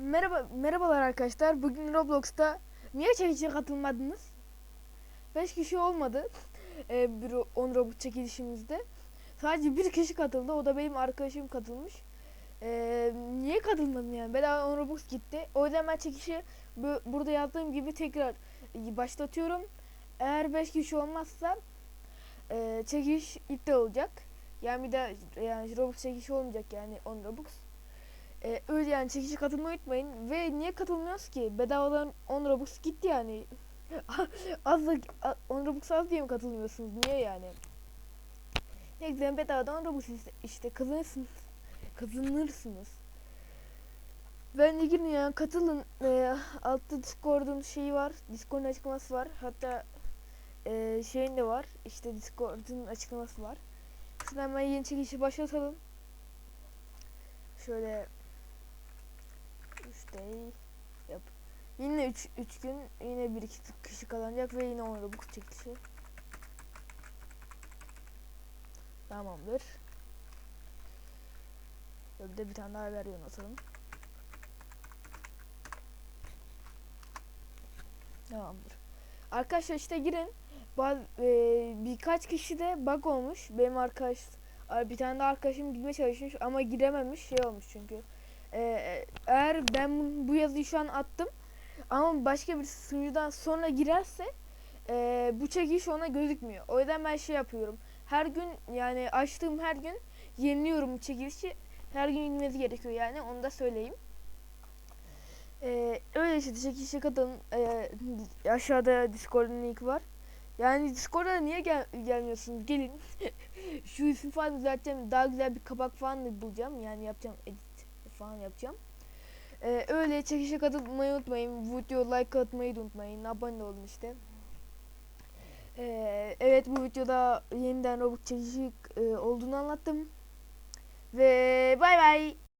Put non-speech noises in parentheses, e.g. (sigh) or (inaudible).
Merhaba, merhabalar arkadaşlar. Bugün Roblox'ta niye çekilişe katılmadınız? 5 kişi olmadı. Ee, bir 10 Robux çekilişimizde. Sadece bir kişi katıldı. O da benim arkadaşım katılmış. Ee, niye katılmadın yani? Bedava 10 Robux gitti. O yüzden ben çekilişi bu- burada yazdığım gibi tekrar başlatıyorum. Eğer 5 kişi olmazsa e, çekiliş iptal olacak. Yani bir de yani Robux çekilişi olmayacak yani 10 Robux. Ee, öyle yani çekişe katılmayı unutmayın. Ve niye katılmıyoruz ki? Bedavadan 10 Robux gitti yani. (laughs) az da a- 10 Robux az diye mi katılmıyorsunuz? Niye yani? Ne güzel bedavadan 10 Robux işte, işte kazanırsınız. Kazanırsınız. Bence girin yani katılın. Ee, altta Discord'un şeyi var. Discord'un açıklaması var. Hatta e, şeyin de var. İşte Discord'un açıklaması var. Şimdi hemen yeni çekişi başlatalım. Şöyle 3 day yap. Yine 3 3 gün yine bir iki kişi kazanacak ve yine 10 Robux çekilişi. Tamamdır. Böyle de bir tane daha veriyor atalım. Tamamdır. Arkadaşlar işte girin. Bazı, e, birkaç kişi de bug olmuş. Benim arkadaş bir tane de arkadaşım girmeye çalışmış ama girememiş şey olmuş çünkü. Ee, eğer ben bu- yazıyı şu an attım ama başka bir sunucudan sonra girerse ee, bu çekiliş ona gözükmüyor. O yüzden ben şey yapıyorum. Her gün yani açtığım her gün yeniliyorum çekilişi. Her gün inmesi gerekiyor yani onu da söyleyeyim. Ee, öyle işte çekilişe katılın. Ee, aşağıda Discord'un linki var. Yani Discord'a niye gel gelmiyorsunuz? Gelin. (laughs) Şu ismi falan düzelteceğim. Daha güzel bir kapak falan da bulacağım. Yani yapacağım edit falan yapacağım. Ee, öyle çekişe katılmayı unutmayın. Video like atmayı da unutmayın. Abone olun işte. Ee, evet bu videoda yeniden robot çekişi e, olduğunu anlattım. Ve bay bay.